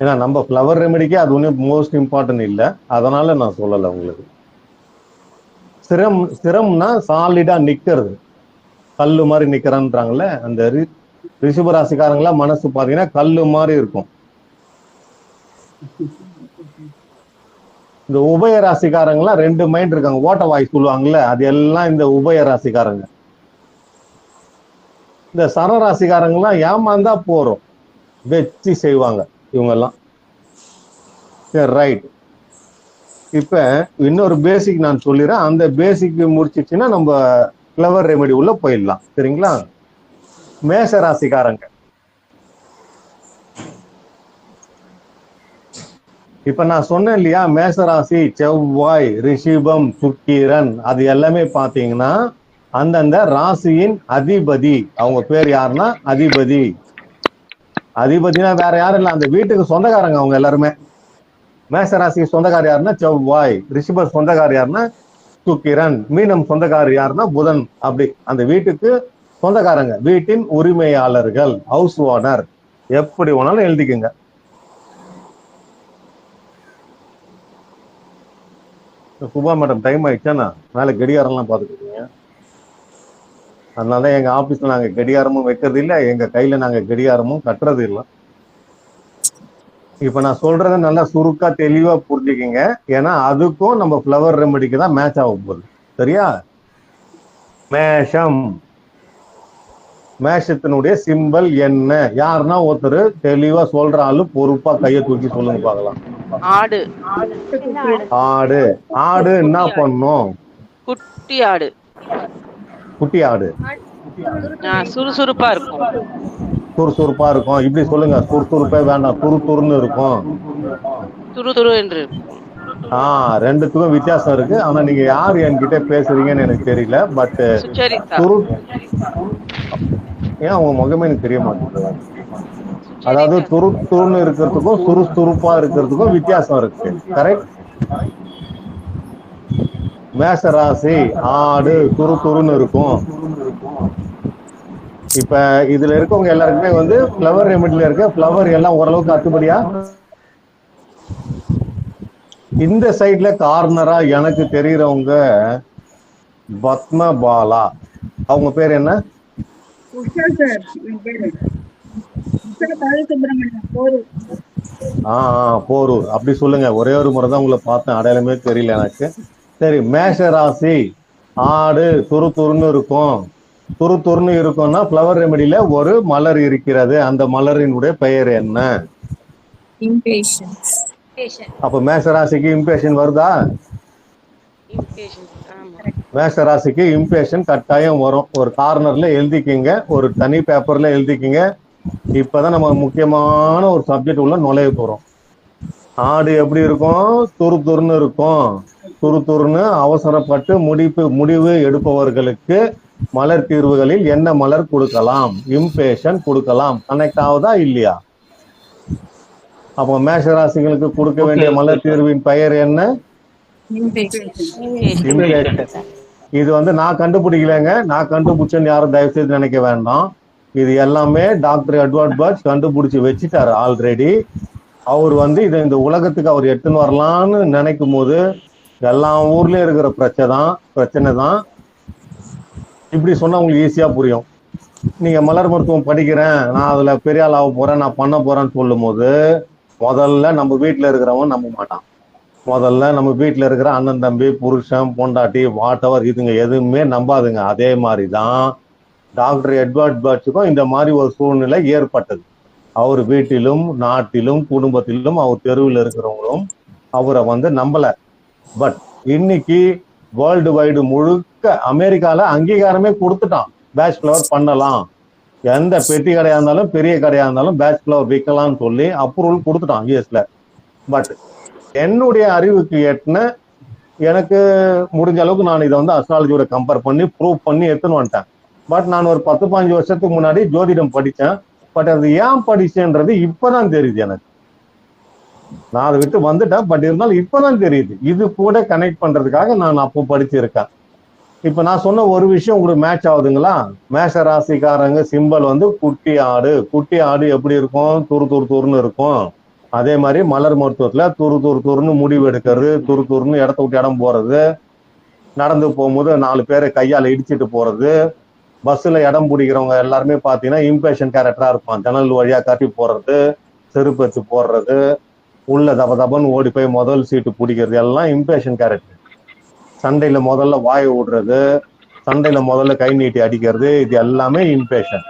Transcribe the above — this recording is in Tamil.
ஏன்னா நம்ம ஃப்ளவர் ரெமெடிக்கே அது ஒன்றும் மோஸ்ட் இம்பார்ட்டன்ட் இல்லை. அதனால நான் சொல்லலை உங்களுக்கு. சிரம் சிரம்னா சாலிடா நிக்கிறது. கல்லு மாதிரி நிக்கிறான்றாங்கல்ல அந்த ரி- ரிஷபராசிக்காரங்களா மனசு பாத்தீங்கன்னா கல்லு மாதிரி இருக்கும். இந்த உபய ராசிக்காரங்களாம் ரெண்டு மைண்ட் இருக்காங்க. ஓட்ட வாய் சொல்லுவாங்கல்ல அது எல்லாம் இந்த உபய ராசிக்காரங்க. இந்த சர ராசிக்காரங்களாம் ஏமாந்தா போறோம். வச்சு செய்வாங்க. இவங்க எல்லாம் ரைட் இப்ப இன்னொரு பேசிக் நான் சொல்லிடுறேன் அந்த பேசிக் முடிச்சிச்சுன்னா நம்ம ஃப்ளவர் ரெமெடி உள்ள போயிடலாம். சரிங்களா? மேச ராசிக்காரங்க இப்ப நான் சொன்னேன் இல்லையா? மேசராசி செவ்வாய் ரிஷிபம் சுக்கிரன் அது எல்லாமே பாத்தீங்கன்னா அந்தந்த ராசியின் அதிபதி. அவங்க பேர் யாருன்னா? அதிபதி. அதிபதினா வேற யாரும் இல்ல. அந்த வீட்டுக்கு சொந்தக்காரங்க அவங்க எல்லாருமே. மேசராசிக்கு சொந்தக்கார் யாருன்னா செவ்வாய் ரிஷிப சொந்தக்கார் யாருன்னா சுக்கிரன் மீனம் சொந்தக்கார் யாருன்னா புதன். அப்படி அந்த வீட்டுக்கு சொந்தக்காரங்க. வீட்டின் உரிமையாளர்கள் ஹவுஸ் ஓனர் எப்படி வேணாலும் எழுதிக்குங்க. சுபா மேடம் டைம் ஆயிடுச்சாண்ணா மேலே கடிகாரம்லாம் பார்த்துக்கிட்டீங்க அதனால தான் எங்கள் ஆஃபீஸில் நாங்கள் கடிகாரமும் வைக்கிறது இல்லை எங்கள் கையில் நாங்கள் கடிகாரமும் கட்டுறது இல்லை. இப்போ நான் சொல்றத நல்லா சுருக்கா தெளிவா புரிஞ்சுக்கிங்க. ஏன்னா அதுக்கும் நம்ம ஃப்ளவர் ரெமெடிக்கு தான் மேட்ச் ஆக போகுது. சரியா? மேஷம். மேஷத்தினுடைய சிம்பல் என்ன? யாருன்னா ஒருத்தர் தெளிவா சொல்ற ஆளு பொறுப்பா கையை தூக்கி சொல்லுங்க பார்க்கலாம். ஆடு. ஆடு. ஆடு என்ன பண்ணும்? குட்டி ஆடு. குட்டி ஆடு. சுறுசுறுப்பா இருக்கும். சுறுசுறுப்பா இருக்கும். இப்படி சொல்லுங்க சுறுசுறுப்பே வேண்டாம் துரு துருன்னு இருக்கும். துரு துரு என்று ஆ ரெண்டுத்துக்கும் வித்தியாசம் இருக்கு. ஆனா நீங்க யார் என்கிட்ட பேசுறீங்கன்னு எனக்கு தெரியல பட் துரு ஏன் உங்க முகமே எனக்கு தெரிய மாட்டேங்குது. அதாவது துரு துருன்னு இருக்கிறதுக்கும் சுறுசுறுப்பா இருக்கிறதுக்கும் வித்தியாசம் இருக்கு. கரெக்ட் மேஷ ராசி ஆடு துரு துருன்னு இருக்கும். இப்ப இதுல இருக்கவங்க எல்லாருக்குமே வந்து ஃப்ளவர் ரெமெடில இருக்க ஃப்ளவர் எல்லாம் ஓரளவுக்கு அத்துப்படியா? இந்த சைடுல கார்னரா எனக்கு தெரியறவங்க பத்ம பாலா அவங்க பேர் என்ன? உஷா சார் என் பேரு உஷா பாலசுப்ரமணியம் போரூர். ஆ ஆ, போரூர். அப்படி சொல்லுங்க. ஒரே ஒரு முறை தான் உங்களை பார்த்தேன். அடையாளமே தெரியல எனக்கு. சரி மேஷ ராசி. ஆடு துரு துருன்னு இருக்கும். துரு துருன்னு இருக்கும்னா ஃப்ளவர் ரெமெடியில ஒரு மலர் இருக்கிறது. அந்த மலரினுடைய பெயர் என்ன? இம்பேஷன்ஸ் அப்ப மேஷ ராசிக்கு இம்பேஷன் வருதா? மேஷ ராசிக்கு இம்பேஷன் கட்டாயம் வரும். ஒரு கார்னர்ல எழுதிக்கிங்க ஒரு தனி பேப்பர்ல எழுதிக்கிங்க. இப்பதான் நம்ம முக்கியமான ஒரு சப்ஜெக்ட் உள்ள நுழைய போறோம். ஆடு எப்படி இருக்கும்? துரு துருன்னு இருக்கும். துரு துருன்னு அவசரப்பட்டு முடிப்பு முடிவு எடுப்பவர்களுக்கு மலர் தீர்வுகளில் என்ன மலர் கொடுக்கலாம்? இம்பேஷன் கொடுக்கலாம். கனெக்ட் ஆகுதா இல்லையா? அப்போ மேஷ ராசிகளுக்கு கொடுக்க வேண்டிய மலர் தீர்வின் பெயர் என்ன. இது வந்து நான் கண்டுபிடிக்கலைங்க. நான் கண்டுபிடிச்சேன்னு யாரும் தயவு செய்து நினைக்க வேண்டாம். இது எல்லாமே டாக்டர் எட்வர்ட் பர்ச் கண்டுபிடிச்சு வச்சுட்டாரு ஆல்ரெடி. அவர் வந்து இதை இந்த உலகத்துக்கு அவர் எடுத்துன்னு வரலான்னு நினைக்கும் போது எல்லா ஊர்லயும் இருக்கிற பிரச்சனை தான் பிரச்சனை தான். இப்படி சொன்னா உங்களுக்கு ஈஸியா புரியும். நீங்க மலர் மருத்துவம் படிக்கிறேன் நான் அதுல பெரிய ஆள் ஆக போறேன் நான் பண்ண போறேன்னு சொல்லும் போது முதல்ல நம்ம வீட்டுல இருக்கிறவன் நம்ப மாட்டான். முதல்ல நம்ம வீட்டுல இருக்கிற அண்ணன் தம்பி புருஷன் பொண்டாட்டி வாட்டவர் இதுங்க எதுவுமே நம்பாதுங்க. அதே மாதிரி தான் டாக்டர் எட்வர்ட் பர்ட்ஸுக்கும் இந்த மாதிரி ஒரு சூழ்நிலை ஏற்பட்டது. அவர் வீட்டிலும் நாட்டிலும் குடும்பத்திலும் அவர் தெருவில் இருக்கிறவங்களும் அவரை வந்து நம்பலை. பட் இன்னைக்கு வேர்ல்டு வைடு முழுக்க அமெரிக்கால அங்கீகாரமே கொடுத்துட்டான். பேட்ச் ஃபிளவர் பண்ணலாம். எந்த பெட்டி கடையா இருந்தாலும் பெரிய கடையா இருந்தாலும் பேட்ச் ஃபிளவர் விற்கலாம்னு சொல்லி அப்ரூவல் கொடுத்துட்டான் யூஎஸ்ல பட் என்னுடைய அறிவுக்கு எட்டின எனக்கு முடிஞ்ச அளவுக்கு நான் இதை வந்து அஸ்ட்ராலஜியோட கம்பேர் பண்ணி ப்ரூவ் பண்ணி எடுத்துன்னு வந்துட்டேன். பட் நான் ஒரு பத்து பாஞ்சு வருஷத்துக்கு முன்னாடி ஜோதிடம் படித்தேன். பட் அது ஏன் படிச்சேன்றது இப்பதான் தெரியுது எனக்கு. நான் அதை விட்டு வந்துட்டேன். பட் இருந்தாலும் இப்பதான் தெரியுது. இது கூட கனெக்ட் பண்றதுக்காக நான் அப்போ படிச்சிருக்கேன். இப்ப நான் சொன்ன ஒரு விஷயம் உங்களுக்கு மேட்ச் ஆகுதுங்களா? மேஷ ராசிக்காரங்க சிம்பல் வந்து குட்டி ஆடு. குட்டி ஆடு எப்படி இருக்கும்? துரு துரு துருன்னு இருக்கும். அதே மாதிரி மலர் மருத்துவத்துல துரு துரு துருன்னு முடிவு எடுக்கிறது துரு துருன்னு இடத்த விட்டு இடம் போறது. நடந்து போகும்போது நாலு பேரை கையால இடிச்சிட்டு போறது. பஸ்ஸில் இடம் பிடிக்கிறவங்க எல்லாருமே பார்த்தீங்கன்னா இம்பேஷன் கேரக்டராக இருப்பான். ஜன்னல் வழியாக காட்டி போடுறது செருப்பு வச்சு போடுறது. உள்ள தப தபன்னு ஓடி போய் முதல் சீட்டு பிடிக்கிறது. எல்லாம் இம்பேஷன் கேரக்டர் சண்டையில முதல்ல வாயை விடுறது சண்டையில முதல்ல கை நீட்டி அடிக்கிறது இது எல்லாமே இம்பேஷன்